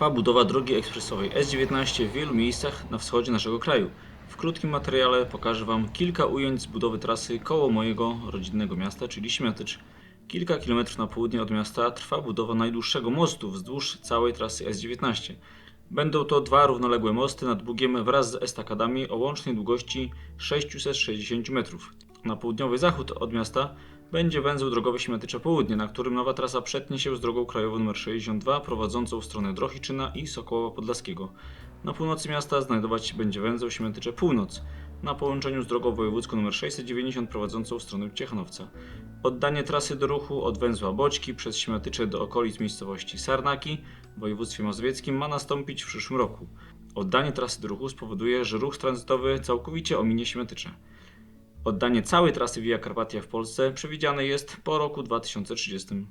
Trwa budowa drogi ekspresowej S19 w wielu miejscach na wschodzie naszego kraju. W krótkim materiale pokażę Wam kilka ujęć z budowy trasy koło mojego rodzinnego miasta, czyli Śmiatycz. Kilka kilometrów na południe od miasta trwa budowa najdłuższego mostu wzdłuż całej trasy S19. Będą to dwa równoległe mosty nad Bugiem wraz z estakadami o łącznej długości 660 metrów. Na południowy zachód od miasta będzie węzeł drogowy Śmiatycza Południe, na którym nowa trasa przetnie się z drogą krajową nr 62 prowadzącą w stronę Drohiczyna i Sokoła Podlaskiego. Na północy miasta znajdować się będzie węzeł Śmiatycze Północ, na połączeniu z drogą wojewódzką nr 690 prowadzącą w stronę Ciechanowca. Oddanie trasy do ruchu od węzła Boćki przez Śmiatycze do okolic miejscowości Sarnaki w województwie mazowieckim ma nastąpić w przyszłym roku. Oddanie trasy do ruchu spowoduje, że ruch tranzytowy całkowicie ominie Śmiatycze. Oddanie całej trasy Via Carpatia w Polsce przewidziane jest po roku 2030.